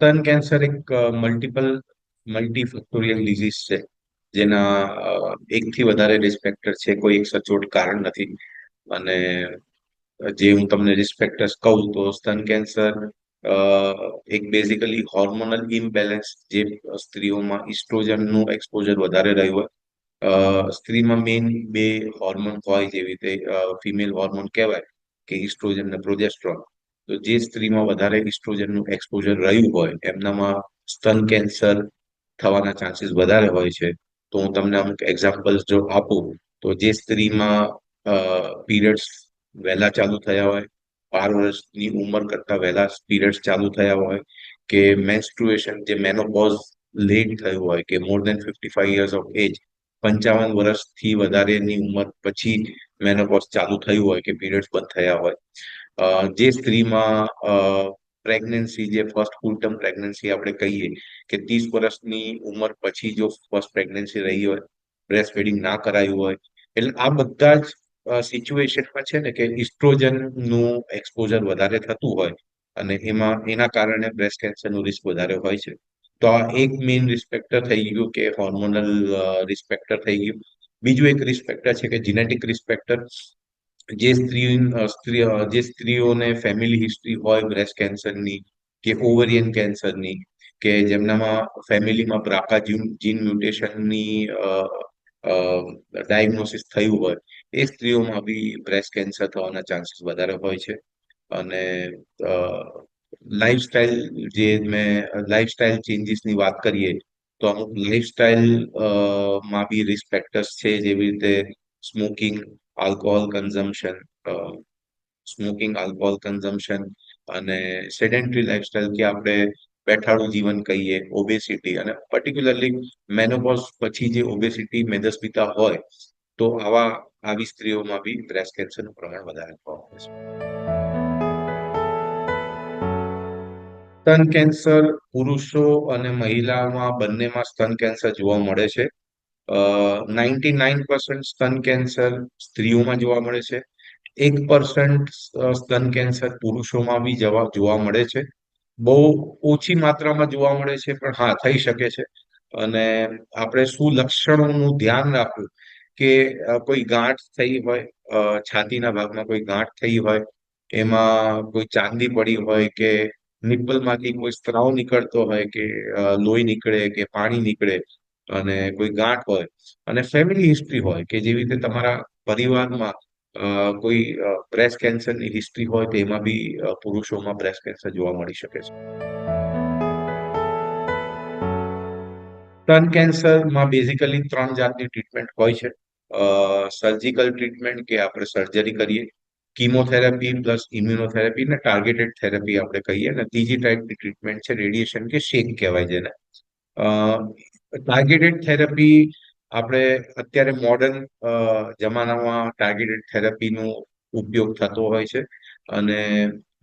સ્તન કેન્સર એક multiple મલ્ટીફેક્ટોરિયલ disease છે. જેના એકથી વધારે રિસ્ક ફેક્ટર છે. કોઈ એક સચોટ કારણ નથી. અને જે હું તમને રિસ્ક ફેક્ટર્સ કહું તો સ્તન કેન્સર એક બેઝિકલી હોર્મોનલ ઇમ્બેલેન્સ જે સ્ત્રીઓમાં ઇસ્ટ્રોજનનું એક્સપોઝર વધારે રહ્યું હોય. સ્ત્રીમાં મેઇન બે હોર્મોન હોય જેવી રીતે ફિમેલ હોર્મોન કહેવાય કે ઇસ્ટ્રોજન અને પ્રોજેસ્ટ્રોન તો જે સ્ત્રીમાં વધારે ઇસ્ટ્રોજનનું એક્સપોઝર રહ્યું હોય, એમનામાં સ્તન કેન્સર થવાના ચાન્સીસ વધારે હોય છે. તો હું તમને અમુક એક્ઝામ્પલ્સ જો આપું, તો જે સ્ત્રીમાં પીરિયડ્સ વહેલા ચાલુ થયા હોય, બાર વર્ષની ઉંમર કરતા વહેલા પીરિયડ્સ ચાલુ થયા હોય, કે મેન્સ્ટ્રુએશન જે મેનોપોઝ લેટ થયું હોય, કે more than fifty five years of age પંચાવન વર્ષથી વધારેની ઉંમર પછી મેનોપોઝ ચાલુ થયું હોય, કે પીરિયડ્સ બંધ થયા હોય જે સ્ત્રીમાં પ્રેગ્નન્સી જે ફર્સ્ટ ફૂલ ટર્મ પ્રેગ્નન્સી આપણે કહીએ કે ત્રીસ વર્ષની ઉંમર પછી જો ફર્સ્ટ પ્રેગ્નન્સી રહી હોય બ્રેસ્ટ ફીડિંગ ના કરાયું હોય, એટલે આ બધા જ સિચ્યુએશનમાં છે ને કે ઇસ્ટ્રોજનનું એક્સપોઝર વધારે થતું હોય અને એમાં, એના કારણે બ્રેસ્ટ કેન્સરનું રિસ્ક વધારે હોય છે. તો આ એક મેઇન રિસ્પેક્ટર થઈ ગયું કે હોર્મોનલ રિસ્પેક્ટર થઈ ગયું. બીજું એક રિસ્પેક્ટર છે કે જીનેટિક રિસ્પેક્ટર જે સ્ત્રી જે સ્ત્રીઓને ફેમિલી હિસ્ટ્રી હોય બ્રેસ્ટ કેન્સરની કે ઓવરિયન કેન્સરની કે જેમનામાં ફેમિલીમાં બ્રાકા જીન મ્યુટેશનની ડાયગ્નોસિસ થયું હોય, એ સ્ત્રીઓમાં બી બ્રેસ્ટ કેન્સર થવાના ચાન્સીસ વધારે હોય છે. અને લાઈફસ્ટાઈલ જે મેં લાઈફસ્ટાઈલ ચેન્જીસની વાત કરીએ, તો અમુક લાઈફસ્ટાઈલમાં બી રિસ્ક ફેક્ટર્સ છે, જેવી રીતે smoking alcohol consumption smoking alcohol consumption અને સેડેન્ટરી લાઈફસ્ટાઈલ કે આપણે બેઠાડું જીવન કહીએ ઓબેસિટી અને પર્ટિક્યુલરલી મેનોપોઝ પછી જે ઓબેસિટી મેદસ્વીતા હોય, તો આવા, આવી સ્ત્રીઓમાં બી બ્રેસ્ટ કેન્સરનું પ્રમાણ વધારે જોવા મળે છે. સ્તન કેન્સર પુરુષો અને મહિલાઓમાં બંનેમાં સ્તન કેન્સર જોવા મળે છે. નાઇન્ટી નાઇન પર્સન્ટ સ્તન કેન્સર સ્ત્રીઓમાં જોવા મળે છે. એક પર્સન્ટ સ્તન કેન્સર પુરુષોમાં બી જવા મળે છે. બહુ ઓછી માત્રામાં જોવા મળે છે, પણ હા, થઈ શકે છે. અને આપણે શું લક્ષણોનું ધ્યાન રાખવું? કે કોઈ ગાંઠ થઈ હોય છાતીના ભાગમાં કોઈ ગાંઠ થઈ હોય, એમાં કોઈ ચાંદી પડી હોય કે નિપ્પલમાંથી કોઈ સ્ત્રાવ નીકળતો હોય કે લોહી નીકળે કે પાણી નીકળે અને કોઈ ગાંઠ હોય અને ફેમિલી હિસ્ટ્રી હોય કે જેવી રીતે તમારા પરિવારમાં કોઈ બ્રેસ્ટ કેન્સરની હિસ્ટ્રી હોય તો એમાં બી પુરુષોમાં બ્રેસ્ટ કેન્સર જોવા મળી શકે છે. સ્તન કેન્સરમાં બેઝિકલી ત્રણ જાતની ટ્રીટમેન્ટ હોય છે. સર્જિકલ ટ્રીટમેન્ટ કે આપણે સર્જરી કરીએ કીમોથેરાપી પ્લસ ઇમ્યુનોથેરાપી ને ટાર્ગેટેડ થેરાપી આપણે કહીએ અને ત્રીજી ટાઈપની ટ્રીટમેન્ટ છે રેડિયેશન કે શેક કહેવાય જેને. ટાર્ગેટેડ થેરપી આપણે અત્યારે મોડર્ન જમાનામાં ટાર્ગેટેડ થેરાપીનો ઉપયોગ થતો હોય છે. અને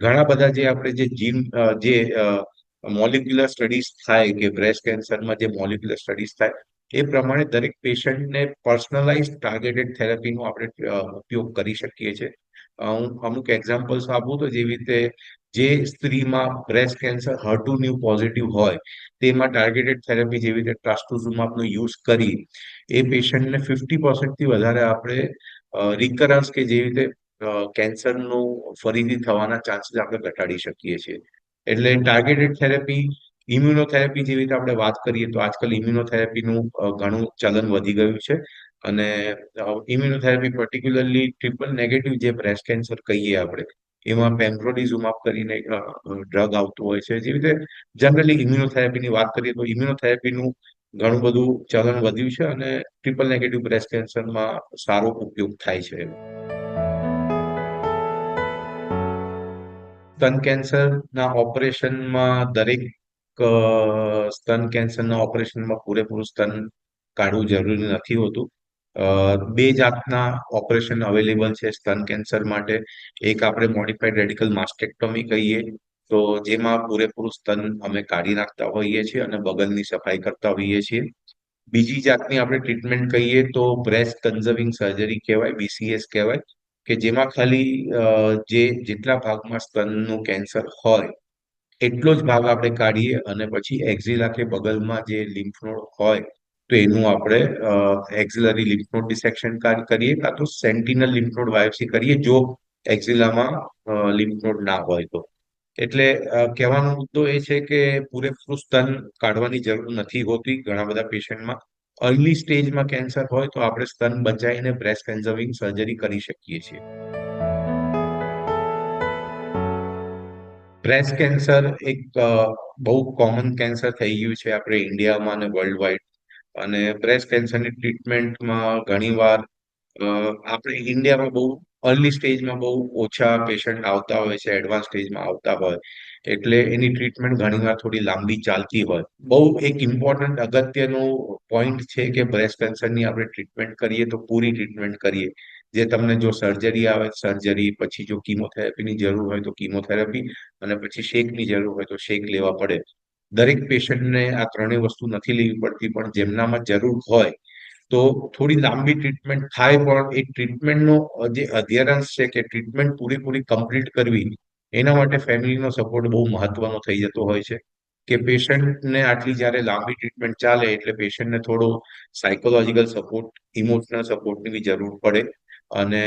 ઘણા બધા જે આપણે જે જીન જે મોલિક્યુલર સ્ટડીઝ થાય કે બ્રેસ્ટ કેન્સરમાં જે મોલિક્યુલર સ્ટડીઝ થાય, એ પ્રમાણે દરેક પેશન્ટને પર્સનલાઇઝ ટાર્ગેટેડ થેરપીનો આપણે ઉપયોગ કરી શકીએ છીએ. હું અમુક એક્ઝામ્પલ્સ આપું તો જેવી રીતે જે સ્ત્રીમાં breast cancer her two new positive હોય, તેમાં ટાર્ગેટેડ થેરેપી જેવી રીતે ટ્રાસ્ટોઝુમાબનો યુઝ કરી, એ પેશન્ટને ફિફ્ટી પર્સન્ટથી વધારે આપણે રિકરન્સ કે જેવી રીતે કેન્સરનું ફરીથી થવાના ચાન્સીસ આપણે ઘટાડી શકીએ છીએ. એટલે ટાર્ગેટેડ થેરેપી ઇમ્યુનોથેરેપી જેવી રીતે આપણે વાત કરીએ તો આજકાલ ઇમ્યુનોથેરેપીનું ઘણું ચલન વધી ગયું છે. અને ઇમ્યુનોથેરેપી પર્ટિક્યુલરલી ટ્રિપલ નેગેટિવ જે બ્રેસ્ટ કેન્સર કહીએ આપણે એમાં પેમ્પ્રોડિઝુમાબ કરીને ડ્રગ આવતું હોય છે. જેવી રીતે જનરલી ઇમ્યુનોથેરાપીની વાત કરીએ તો ઇમ્યુનોથેરાપીનું ઘણું બધું ચલણ વધ્યું છે અને ટ્રિપલ નેગેટિવ બ્રેસ્ટ કેન્સરમાં સારો ઉપયોગ થાય છે. સ્તન કેન્સરના ઓપરેશનમાં દરેક સ્તન કેન્સરના ઓપરેશનમાં પૂરેપૂરું સ્તન કાઢવું જરૂરી નથી હોતું. બે જાતના ઓપરેશન અવેલેબલ છે સ્તન કેન્સર માટે. એક આપણે મોડિફાઈડ રેડિકલ માસ્ટેક્ટોમી કહીએ. તો જેમાં પૂરેપૂરું સ્તન અમે કાઢી નાખતા હોઈએ છીએ અને બગલની સફાઈ કરતા હોઈએ છીએ. બીજી જાતની આપણે ટ્રીટમેન્ટ કહીએ તો બ્રેસ્ટ કન્ઝર્વિંગ સર્જરી કહેવાય બીસીએસ કહેવાય, કે જેમાં ખાલી જે જેટલા ભાગમાં સ્તનનું કેન્સર હોય એટલો જ ભાગ આપણે કાઢીએ અને પછી એક્ઝિલા કે બગલમાં જે લિમ્ફ નોડ હોય તો એનું આપણે એક્ઝિલરી લિમ્ફ નોડ ડિસેક્શન કરીએ કાં તો સેન્ટિનલ લિમ્ફ નોડ બાયોપ્સી કરીએ જો એક્ઝિલામાં લિમ્ફ નોડ ના હોય તો. એટલે કહેવાનો મુદ્દો એ છે કે પૂરેપૂરું સ્તન કાઢવાની જરૂર નથી હોતી ઘણા બધા પેશન્ટમાં. અર્લી સ્ટેજમાં કેન્સર હોય તો આપણે સ્તન બચાવીને બ્રેસ્ટ કન્ઝર્વિંગ સર્જરી કરી શકીએ છીએ. બ્રેસ્ટ કેન્સર એક બહુ કોમન કેન્સર થઈ ગયું છે. આપણે ઇન્ડિયામાં અને વર્લ્ડ વાઇડ અને બ્રેસ્ટ કેન્સરની ટ્રીટમેન્ટમાં ઘણીવાર આપણે ઇન્ડિયામાં બહુ અર્લી સ્ટેજમાં બહુ ઓછા પેશન્ટ આવતા હોય છે એડવાન્સ સ્ટેજમાં આવતા હોય. એટલે એની ટ્રીટમેન્ટ ઘણીવાર થોડી લાંબી ચાલતી હોય. બહુ એક ઇમ્પોર્ટન્ટ અગત્યનું પોઈન્ટ છે કે બ્રેસ્ટ કેન્સરની આપણે ટ્રીટમેન્ટ કરીએ તો પૂરી ટ્રીટમેન્ટ કરીએ. જે તમને જો સર્જરી આવે સર્જરી પછી જો કીમોથેરાપીની જરૂર હોય તો કીમોથેરાપી અને પછી શેકની જરૂર હોય તો શેક લેવા પડે. દરેક પેશન્ટને આ ત્રણેય વસ્તુ નથી લેવી પડતી, પણ જેમનામાં જરૂર હોય, તો થોડી લાંબી ટ્રીટમેન્ટ થાય, પણ એ ટ્રીટમેન્ટનો જે અધ્યરન્સ છે કે ટ્રીટમેન્ટ પૂરેપૂરી કમ્પ્લીટ કરવી, એના માટે ફેમિલીનો સપોર્ટ બહુ મહત્વનો થઈ જતો હોય છે. કે પેશન્ટને આટલી જ્યારે લાંબી ટ્રીટમેન્ટ ચાલે, એટલે પેશન્ટને થોડો સાયકોલોજીકલ સપોર્ટ, ઇમોશનલ સપોર્ટની બી જરૂર પડે, અને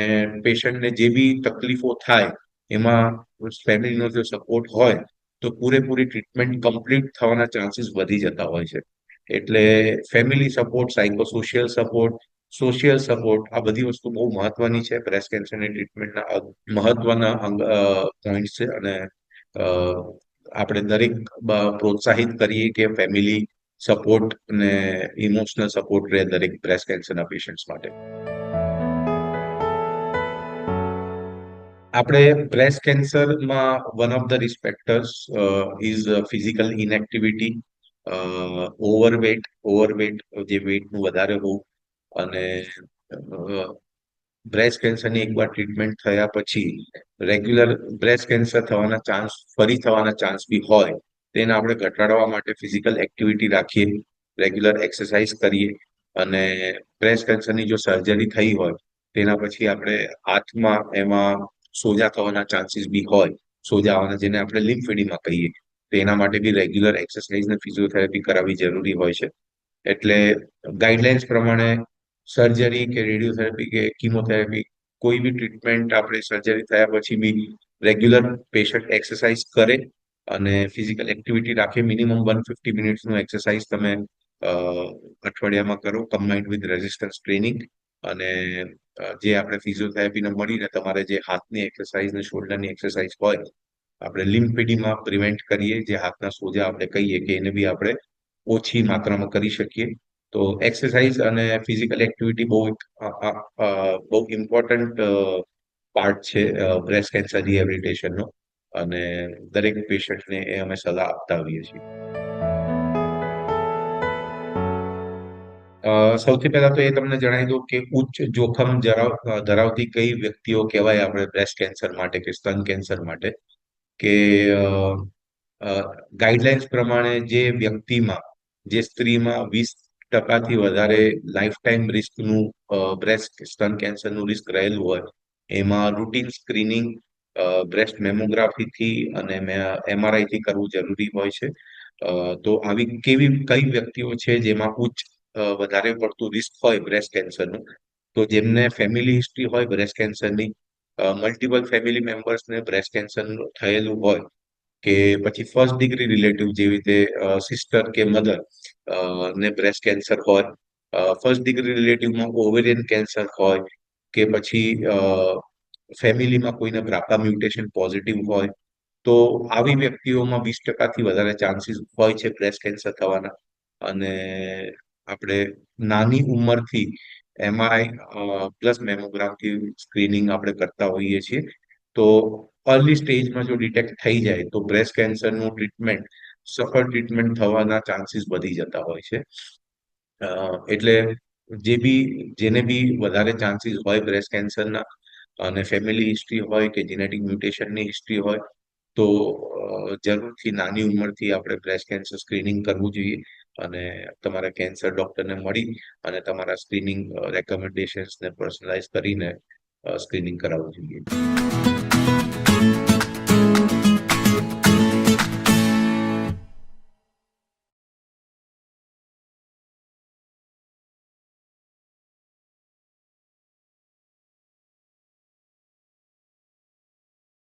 પેશન્ટને જે બી તકલીફો થાય, એમાં ફેમિલીનો જો સપોર્ટ હોય તો પૂરેપૂરી ટ્રીટમેન્ટ કમ્પ્લીટ થવાના ચાન્સીસ વધી જતા હોય છે. એટલે family support psychosocial support social support આ બધી વસ્તુ બહુ મહત્વની છે. બ્રેસ્ટ કેન્સરની ટ્રીટમેન્ટના મહત્વના પોઈન્ટ છે અને આપણે દરેક પ્રોત્સાહિત કરીએ કે ફેમિલી સપોર્ટ અને ઇમોશનલ સપોર્ટ રહે દરેક બ્રેસ્ટ કેન્સરના પેશન્ટ્સ માટે. આપણે breast કેન્સરમાં one of the risk factors is physical inactivity overweight overweight જે વેટનું વધારે હોવું અને બ્રેસ્ટ કેન્સરની એકવાર ટ્રીટમેન્ટ થયા પછી રેગ્યુલર બ્રેસ્ટ કેન્સર થવાના ચાન્સ ફરી થવાના ચાન્સ બી હોય તેને આપણે ઘટાડવા માટે ફિઝિકલ એક્ટિવિટી રાખીએ રેગ્યુલર એક્સરસાઇઝ કરીએ અને બ્રેસ્ટ કેન્સરની જો સર્જરી થઈ હોય, તેના પછી આપણે હાથમાં એમાં સોજા થવાના ચાન્સીસ બી હોય, સોજા આવવાના જેને આપણે લિમ્ફેડીમાં કહીએ, તો એના માટે બી રેગ્યુલર એક્સરસાઇઝ ને ફિઝિયોથેરાપી કરાવવી જરૂરી હોય છે. એટલે ગાઈડલાઇન્સ પ્રમાણે સર્જરી કે રેડિયોથેરાપી કે કીમોથેરાપી કોઈ બી ટ્રીટમેન્ટ આપણે સર્જરી થયા પછી બી રેગ્યુલર પેશન્ટ એક્સરસાઇઝ કરે અને ફિઝિકલ એક્ટિવિટી રાખે. મિનિમમ વન ફિફ્ટી મિનિટ્સનું એક્સરસાઇઝ તમે અઠવાડિયામાં કરો કમ્બાઇન્ડ વિથ રેઝિસ્ટન્સ ટ્રેનિંગ અને જે આપણે ફિઝિયોથેરાપીને મળીને તમારે જે હાથની એક્સરસાઇઝ ને શોલ્ડરની એક્સરસાઇઝ હોય, આપણે લિમ્ફેડીમાં પ્રિવેન્ટ કરીએ, જે હાથના સોજા આપણે કહીએ કે એને બી આપણે ઓછી માત્રામાં કરી શકીએ. તો એક્સરસાઇઝ અને ફિઝિકલ એક્ટિવિટી બહુ બહુ ઇમ્પોર્ટન્ટ પાર્ટ છે બ્રેસ્ટ કેન્સર રિહેબિલિટેશનનો અને દરેક પેશન્ટને એ અમે સલાહ આપતા હોઈએ છીએ. સૌથી પહેલા તો એ તમને જણાવી દઉં કે ઉચ્ચ જોખમ ધરાવતી કઈ વ્યક્તિઓ કહેવાય આપણે બ્રેસ્ટ કેન્સર માટે કે સ્તન કેન્સર માટે કે ગાઈડલાઇન્સ પ્રમાણે જે વ્યક્તિમાં, જે સ્ત્રીમાં વીસ ટકાથી વધારે લાઈફ ટાઈમ રિસ્કનું બ્રેસ્ટ સ્તન કેન્સરનું રિસ્ક રહેલું હોય, એમાં રૂટીન સ્ક્રીનિંગ બ્રેસ્ટ મેમોગ્રાફીથી અને એમઆરઆઈથી કરવું જરૂરી હોય છે. તો આવી કેવી, કઈ વ્યક્તિઓ છે જેમાં ઉચ્ચ વધારે પડતું રિસ્ક હોય બ્રેસ્ટ કેન્સરનું તો જેમને ફેમિલી હિસ્ટ્રી હોય બ્રેસ્ટ કેન્સરની મલ્ટિપલ ફેમિલી મેમ્બર્સને બ્રેસ્ટ કેન્સર થયેલું હોય, કે પછી ફર્સ્ટ ડિગ્રી રિલેટિવ જેવી રીતે સિસ્ટર કે મધર ને બ્રેસ્ટ કેન્સર હોય ફર્સ્ટ ડિગ્રી રિલેટિવમાં ઓવેરિયન કેન્સર હોય, કે પછી ફેમિલીમાં કોઈને બ્રાકા મ્યુટેશન પોઝિટિવ હોય, તો આવી વ્યક્તિઓમાં વીસ ટકાથી વધારે ચાન્સીસ હોય છે બ્રેસ્ટ કેન્સર થવાના, અને આપણે નાની ઉંમરથી એમઆરઆઈ પ્લસ મેમોગ્રાફથી સ્ક્રીનિંગ આપણે કરતા હોઈએ છીએ. તો અર્લી સ્ટેજમાં જો ડિટેક્ટ થઈ જાય, તો બ્રેસ્ટ કેન્સરનું ટ્રીટમેન્ટ, સફળ ટ્રીટમેન્ટ થવાના ચાન્સીસ વધી જતા હોય છે. એટલે જે બી, જેને બી વધારે ચાન્સીસ હોય બ્રેસ્ટ કેન્સરના અને ફેમિલી હિસ્ટ્રી હોય કે જેનેટિક મ્યુટેશનની હિસ્ટ્રી હોય, તો જરૂરથી નાની ઉંમરથી આપણે બ્રેસ્ટ કેન્સર સ્ક્રીનિંગ કરવું જોઈએ. અને તમારા કેન્સર ડોક્ટરને મળી અને તમારા સ્ક્રીનિંગ રેકમેન્ડેશન્સને પર્સનલાઇઝ કરીને સ્ક્રીનિંગ કરાવવું જોઈએ.